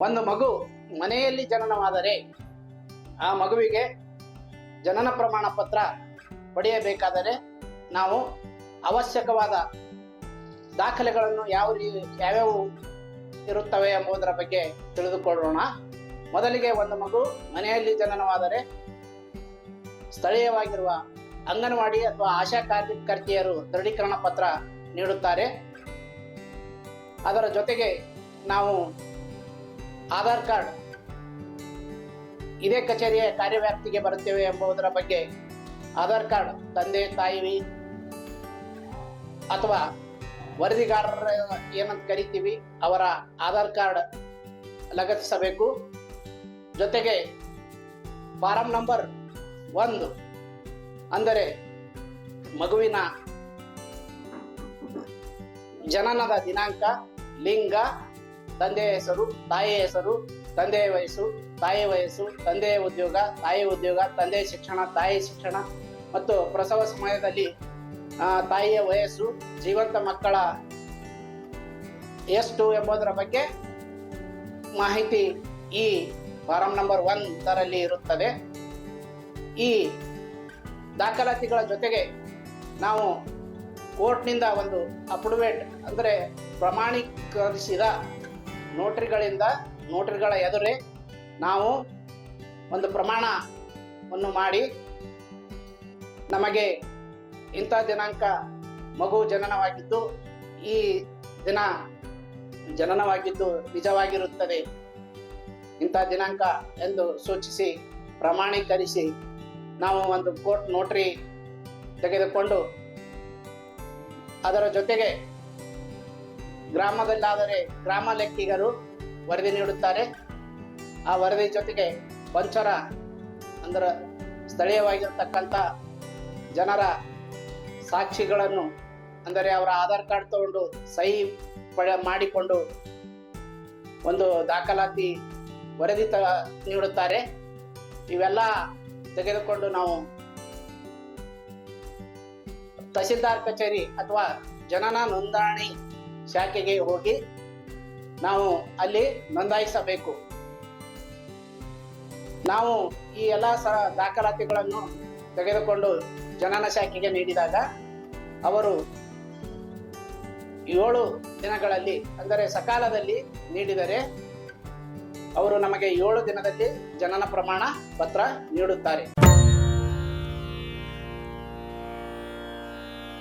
ಒಂದು ಮಗು ಮನೆಯಲ್ಲಿ ಜನನವಾದರೆ ಆ ಮಗುವಿಗೆ ಜನನ ಪ್ರಮಾಣ ಪತ್ರ ಪಡೆಯಬೇಕಾದರೆ ನಾವು ಅವಶ್ಯಕವಾದ ದಾಖಲೆಗಳನ್ನು ಯಾವ ಯಾವ್ಯಾವ ಇರುತ್ತವೆ ಎಂಬುದರ ಬಗ್ಗೆ ತಿಳಿದುಕೊಳ್ಳೋಣ. ಮೊದಲಿಗೆ ಒಂದು ಮಗು ಮನೆಯಲ್ಲಿ ಜನನವಾದರೆ ಸ್ಥಳೀಯವಾಗಿರುವ ಅಂಗನವಾಡಿ ಅಥವಾ ಆಶಾ ಕಾರ್ಯಕರ್ತೆಯರು ದೃಢೀಕರಣ ಪತ್ರ ನೀಡುತ್ತಾರೆ. ಅದರ ಜೊತೆಗೆ ನಾವು ಆಧಾರ್ ಕಾರ್ಡ್. ಇದೇ ಕಚೇರಿಯ ಕಾರ್ಯವ್ಯಾಪ್ತಿಗೆ ಬರುತ್ತೇವೆ ಎಂಬುದರ ಬಗ್ಗೆ ಆಧಾರ್ ಕಾರ್ಡ್ ತಂದೆ, ತಾಯಿ ಅಥವಾ ವರದಿಗಾರರ ಏನಂತ ಕರಿತೀವಿ, ಅವರ ಆಧಾರ್ ಕಾರ್ಡ್ ಲಗತ್ತಿಸಬೇಕು. ಜೊತೆಗೆ ಫಾರಂ ನಂಬರ್ ಒಂದು ಅಂದರೆ ಮಗುವಿನ ಜನನದ ದಿನಾಂಕ, ಲಿಂಗ ತಂದೆಯ ಹೆಸರು ತಾಯಿಯ ಹೆಸರು ತಂದೆಯ ವಯಸ್ಸು ತಾಯಿಯ ವಯಸ್ಸು ತಂದೆಯ ಉದ್ಯೋಗ, ತಾಯಿ ಉದ್ಯೋಗ ತಂದೆಯ ಶಿಕ್ಷಣ, ತಾಯಿ ಶಿಕ್ಷಣ ಮತ್ತು ಪ್ರಸವ ಸಮಯದಲ್ಲಿ ತಾಯಿಯ ವಯಸ್ಸು, ಜೀವಂತ ಮಕ್ಕಳ ಎಷ್ಟು ಎಂಬುದರ ಬಗ್ಗೆ ಮಾಹಿತಿ ಈ ಫಾರಂ ನಂಬರ್ ಒನ್ ತರಲ್ಲಿ ಇರುತ್ತದೆ. ಈ ದಾಖಲಾತಿಗಳ ಜೊತೆಗೆ ನಾವು ಕೋರ್ಟ್ನಿಂದ ಒಂದು ಅಪ್ರೂವೇಟ್ ಅಂದರೆ ಪ್ರಮಾಣೀಕರಿಸಿದ ನೋಟ್ರಿಗಳಿಂದ ನೋಟ್ರಿಗಳ ಎದುರೇ ನಾವು ಒಂದು ಪ್ರಮಾಣವನ್ನು ಮಾಡಿ ನಮಗೆ ಇಂಥ ದಿನಾಂಕ ಮಗು ಜನನವಾಗಿದ್ದು, ಈ ದಿನ ಜನನವಾಗಿದ್ದು ನಿಜವಾಗಿರುತ್ತದೆ. ಇಂಥ ದಿನಾಂಕ ಎಂದು ಸೂಚಿಸಿ, ಪ್ರಮಾಣೀಕರಿಸಿ ನಾವು ಒಂದು ಕೋರ್ಟ್ ನೋಟ್ರಿ ತೆಗೆದುಕೊಂಡು ಅದರ ಜೊತೆಗೆ ಗ್ರಾಮದಲ್ಲಾದರೆ ಗ್ರಾಮ ಲೆಕ್ಕಿಗರು ವರದಿ ನೀಡುತ್ತಾರೆ. ಆ ವರದಿ ಜೊತೆಗೆ ಪಂಚರ ಅಂದ್ರೆ ಸ್ಥಳೀಯವಾಗಿರ್ತಕ್ಕಂಥ ಜನರ ಸಾಕ್ಷಿಗಳನ್ನು ಅಂದರೆ ಅವರ ಆಧಾರ್ ಕಾರ್ಡ್ ತಗೊಂಡು ಸಹಿ ಮಾಡಿಕೊಂಡು ಒಂದು ದಾಖಲಾತಿ ವರದಿ ತ ನೀಡುತ್ತಾರೆ. ಇವೆಲ್ಲ ತೆಗೆದುಕೊಂಡು ನಾವು ತಹಸೀಲ್ದಾರ್ ಕಚೇರಿ ಅಥವಾ ಜನನ ನೋಂದಣಿ ಶಾಖೆಗೆ ಹೋಗಿ ನಾವು ಅಲ್ಲಿ ನೋಂದಾಯಿಸಬೇಕು. ನಾವು ಈ ಎಲ್ಲ ಸ ದಾಖಲಾತಿಗಳನ್ನು ತೆಗೆದುಕೊಂಡು ಜನನ ಶಾಖೆಗೆ ನೀಡಿದಾಗ ಅವರು ಏಳು ದಿನಗಳಲ್ಲಿ, ಅಂದರೆ ಸಕಾಲದಲ್ಲಿ ನೀಡಿದರೆ ಅವರು ನಮಗೆ ಏಳು ದಿನದಲ್ಲಿ ಜನನ ಪ್ರಮಾಣ ಪತ್ರ ನೀಡುತ್ತಾರೆ.